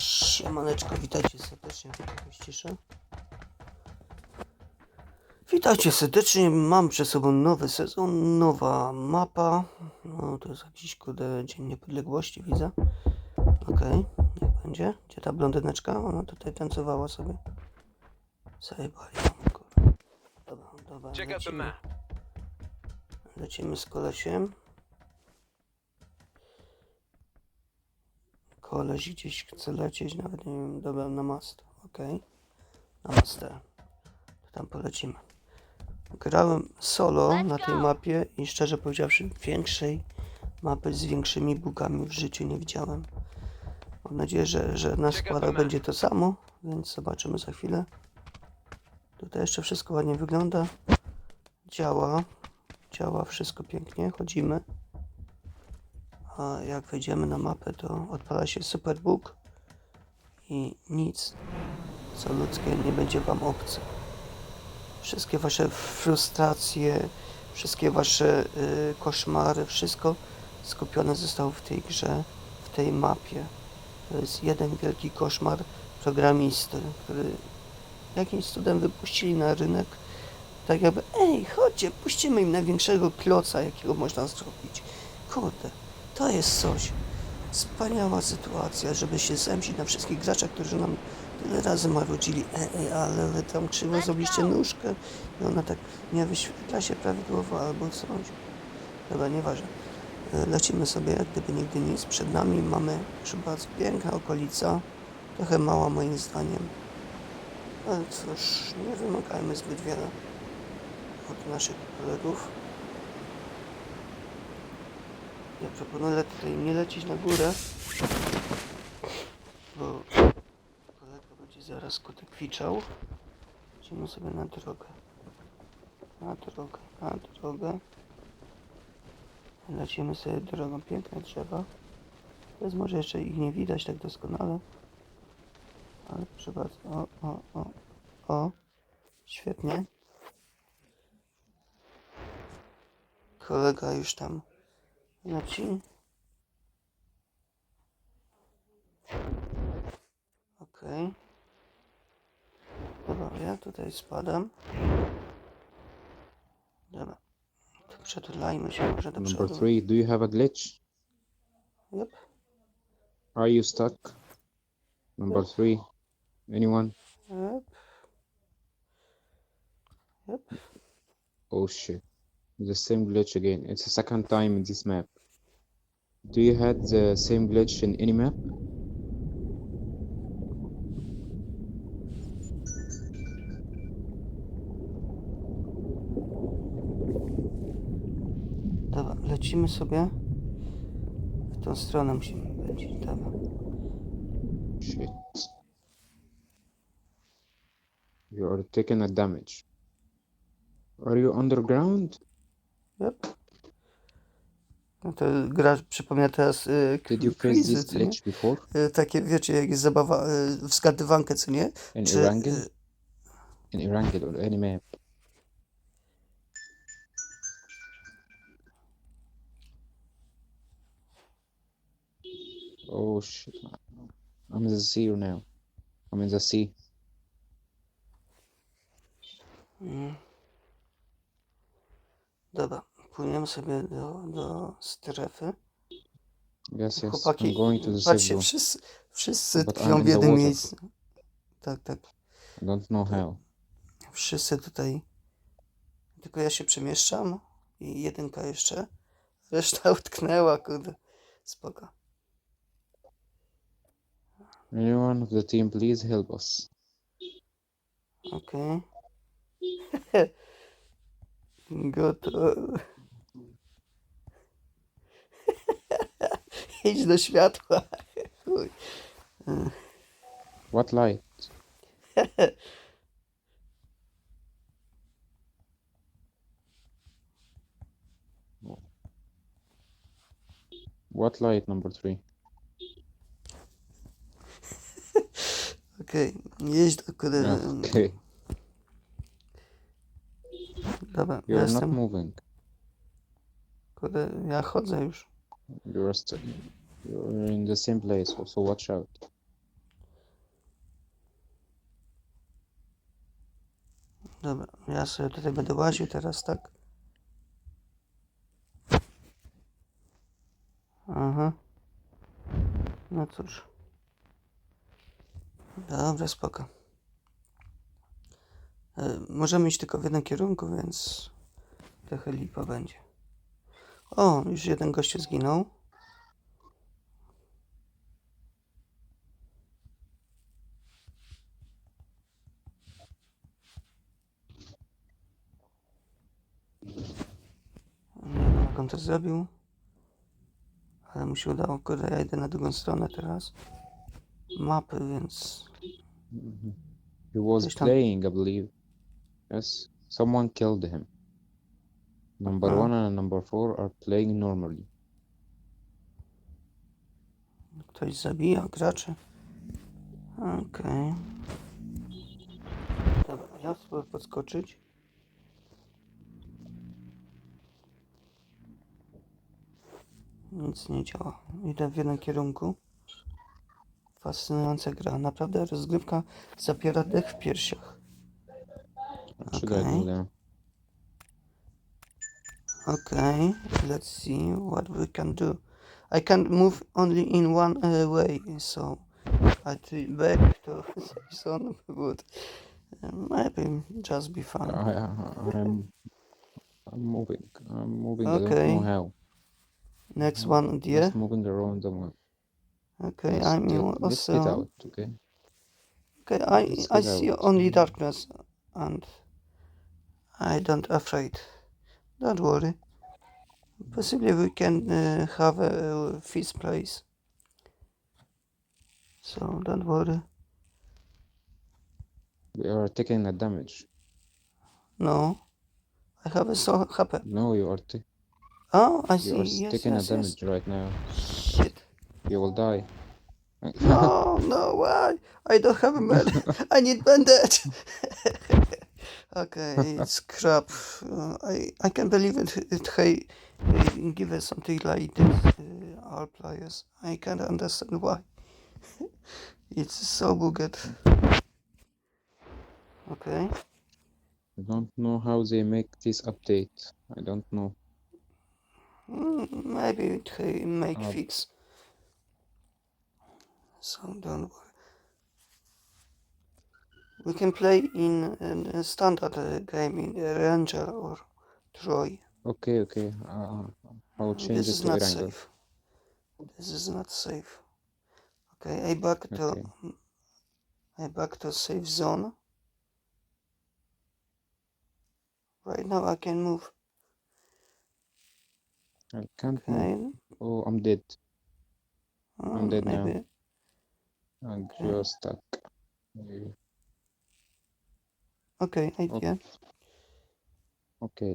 Siemaneczko, witajcie serdecznie, ciszę. Witajcie serdecznie, mam przed sobą nowy sezon, nowa mapa. No to jest jakiś kurde Dzień Niepodległości, widzę. Okej, niech będzie. Gdzie ta blondyneczka? Ona tutaj tancowała sobie. Zajebali ją, kurde. Dobra, dobra, lecimy. Lecimy z kolesiem. Koleś gdzieś chce lecieć, nawet nie wiem, dobra, na mast. Okej. Na master. To tam polecimy. Grałem solo na tej mapie i szczerze powiedziawszy większej mapy z większymi bugami w życiu nie widziałem. Mam nadzieję, że, że na składach będzie to samo, więc zobaczymy za chwilę. Tutaj jeszcze wszystko ładnie wygląda. Działa. Działa wszystko pięknie. Chodzimy. A jak wejdziemy na mapę, to odpala się Superbook i nic, co ludzkie, nie będzie Wam obce. Wszystkie Wasze frustracje, wszystkie Wasze y, koszmary, wszystko skupione zostało w tej grze, w tej mapie. To jest jeden wielki koszmar programisty, który jakimś cudem wypuścili na rynek tak jakby, ej, chodźcie, puścimy im największego kloca, jakiego można zrobić. Kurde, to jest coś. Wspaniała sytuacja, żeby się zemścić na wszystkich graczach, którzy nam tyle razy marudzili, ej, ej, ale wy tam krzywo zrobiliście nóżkę i ona tak nie wyświetla się prawidłowo albo coś. Dobra, nieważne. E, Lecimy sobie jak gdyby nigdy nic. Przed nami mamy bardzo piękna okolica, trochę mała moim zdaniem. Ale cóż, nie wymagajmy zbyt wiele od naszych kolegów. Ja proponuję tutaj nie lecieć na górę, bo kolega będzie zaraz kotykwiczał. Lecimy sobie na drogę. Na drogę, na drogę. Lecimy sobie drogą. Piękne drzewa. Teraz może jeszcze ich nie widać tak doskonale. Ale proszę bardzo. O, o, o, o. Świetnie. Kolega już tam leci. Okej. Dobra, ja tutaj spadam. Dobra. To przetulajmy się może do Number przodu. three, do you have a glitch? Yep. Are you stuck? Number three, anyone? Yep. Yep. Oh shit, the same glitch again. It's the second time in this map. Do you had the same glitch in any map? Dobra, lecimy sobie. W tą stronę musimy być. Dobra. Shit. You are taking a damage. Are you underground? Yep. No to gra przypomina teraz y, Did you this co nie? before? Y, takie wiecie, jak jest zabawa y, w zgadywankę, co nie? In Czy, Erangel? y, In Erangel or any map? Oh shit. I'm in the sea now. I'm in the sea. mm. Dobra, płyniemy sobie do, do strefy. Yes, yes. Chłopaki, I'm going to the safe patrzcie, wszyscy, wszyscy But tkwią I'm w in the jednym water. miejscu. Tak, tak. I don't know how. Wszyscy tutaj. Tylko ja się przemieszczam i jedynka jeszcze. Reszta utknęła, kurde. Spoko. Anyone of the team, please help us. Okej. Gotowy. Idź do światła. Chuj. What light? What light number three? Okej, jeźdź do okay. Dobra, You're not jestem. moving. Kurde, ja chodzę już. You're, st- you're in the same place, so watch out. Dobra, ja sobie tutaj będę łaził teraz, tak? Aha. No cóż. Dobra, spoko. E, możemy iść tylko w jednym kierunku, więc trochę lipa będzie. O, już jeden gościu zginął. Nie wiem, jak on to zrobił. Ale mu się udało. Kurde, ja idę na drugą stronę teraz. Mapy, więc... He was playing, I believe. Yes, someone killed him. Number Aha. one and number four are playing normally. Ktoś zabija graczy. Okej. Dobra, ja spróbuję podskoczyć. Nic nie działa. Idę w jednym kierunku. Fascynująca gra. Naprawdę rozgrywka zapiera dech w piersiach. Okay. Okay, let's see what we can do. I can move only in one uh, way, so I try back to one would uh, maybe just be fun. I, I, I'm, I'm moving. I'm moving. Okay. know how. Next one, dear. Just moving around the map. Okay, Let's I'm in let's get also. out. Okay. Okay, I I see out. only darkness, and I don't afraid. Don't worry. Possibly we can uh, have a feast place. So don't worry. We are taking a damage. No, I have a so happen. No, you are ta- Oh, I you see. are Yes, taking yes, a yes. damage right now. Shit. You will die. No, no, why? I don't have a med. I need bandage. okay, it's crap. Uh, I I can believe it. It hey, give us something like this. Uh, our players. I can't understand why. it's so good. Okay. I don't know how they make this update. I don't know. Mm, maybe it make Uh, fix. So don't worry. We can play in standard uh, game in uh, Ranger or Troy. Okay, okay. Uh, I'll change this it is to not Erangel. safe. This is not safe. Okay, I back to Okay. I back to safe zone. Right now I can move. I can't move. Oh, I'm dead. Oh, I'm dead now. I'm Okay. just stuck. Uh, Okay, idea. Okay,